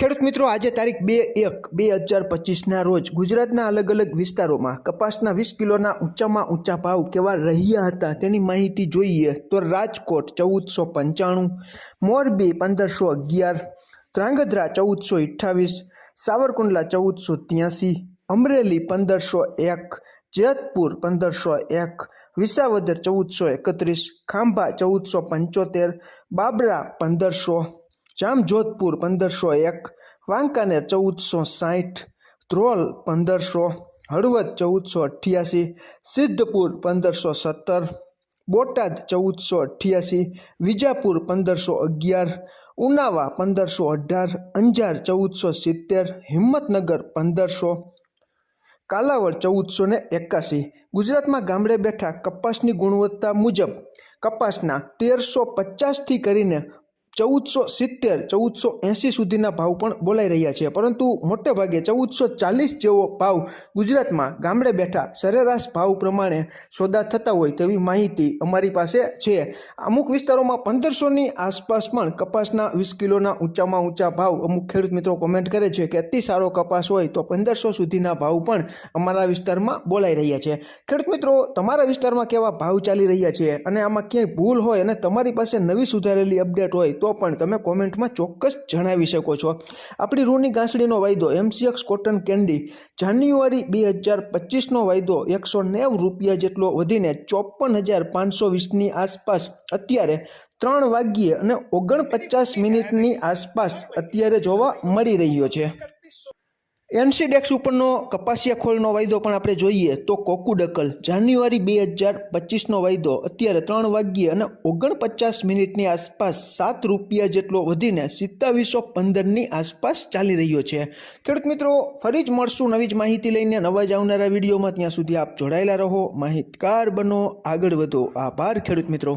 ખેડૂત મિત્રો, આજે તારીખ બે એક બે હજાર પચીસના રોજ ગુજરાતના અલગ અલગ વિસ્તારોમાં કપાસના વીસ કિલોના ઊંચામાં ઊંચા ભાવ કેવા રહ્યા હતા તેની માહિતી જોઈએ તો રાજકોટ ચૌદસો પંચાણું, મોરબી પંદરસો અગિયાર, ધ્રાંગધ્રા ચૌદસો અઠ્ઠાવીસ, સાવરકુંડલા ચૌદસો ત્યાંસી, અમરેલી પંદરસો એક, જેતપુર પંદરસો એક, વિસાવદર ચૌદસો એકત્રીસ, ખાંભા ચૌદસો પંચોતેર, બાબરા પંદરસો જામજોધપુર પંદરસો એક, વાંકાનેર ચૌદસો સાહીઠ ધ્રોલ પંદરસો, હળવદ ચૌદસો અઠ્યાસી, સિદ્ધપુર પંદરસો સત્તર, બોટાદ ચૌદસો અઠ્યાસી, વિજાપુર પંદરસો અગિયાર, ઉનાવા પંદરસો અઢાર, અંજાર ચૌદસો સિત્તેર, હિંમતનગર પંદરસો, કાલાવડ ચૌદસો ને એકાસી. ગુજરાતમાં ગામડે બેઠા કપાસની ગુણવત્તા મુજબ કપાસના તેરસો પચાસથી કરીને ચૌદસો સિત્તેર, ચૌદસો એંસી સુધીના ભાવ પણ બોલાઈ રહ્યા છે. પરંતુ મોટે ભાગે ચૌદસો ચાલીસ જેવો ભાવ ગુજરાતમાં ગામડે બેઠા સરેરાશ ભાવ પ્રમાણે સોદા થતા હોય તેવી માહિતી અમારી પાસે છે. અમુક વિસ્તારોમાં પંદરસોની આસપાસ પણ કપાસના વીસ કિલોના ઊંચામાં ઊંચા ભાવ અમુક ખેડૂત મિત્રો કોમેન્ટ કરે છે કે અતિ સારો કપાસ હોય તો પંદરસો સુધીના ભાવ પણ અમારા વિસ્તારમાં બોલાઈ રહ્યા છે. ખેડૂત મિત્રો, તમારા વિસ્તારમાં કેવા ભાવ ચાલી રહ્યા છે અને આમાં ક્યાંય ભૂલ હોય અને તમારી પાસે નવી સુધારેલી અપડેટ હોય તો પણ તમે કોમેન્ટમાં ચોક્કસ જણાવી શકો છો. આપણી રૂની ઘાસડીનો વાયદો એમસીએક્સ કોટન કેન્ડી જાન્યુઆરી બે હજાર પચીસનો વાયદો એકસો નેવું રૂપિયા જેટલો વધીને ચોપન હજાર પાંચસો વીસની આસપાસ અત્યારે ત્રણ વાગ્યે અને ઓગણપચાસ મિનિટની આસપાસ અત્યારે જોવા મળી રહ્યો છે. એનસીડેક્સ ઉપરનો કપાસિયા ખોળનો વાયદો પણ આપણે જોઈએ તો કોકુડકલ જાન્યુઆરી બે હજાર પચીસનો વાયદો અત્યારે ત્રણ વાગ્યે અને ઓગણપચાસ મિનિટની આસપાસ સાત રૂપિયા જેટલો વધીને સિત્તાવીસો પંદરની આસપાસ ચાલી રહ્યો છે. ખેડૂત મિત્રો, ફરી જ મળશું નવી જ માહિતી લઈને. નવા જ આવનારા વિડીયોમાં ત્યાં સુધી આપ જોડાયેલા રહો. માહિતગાર બનો. આગળ વધો. આભાર ખેડૂત મિત્રો.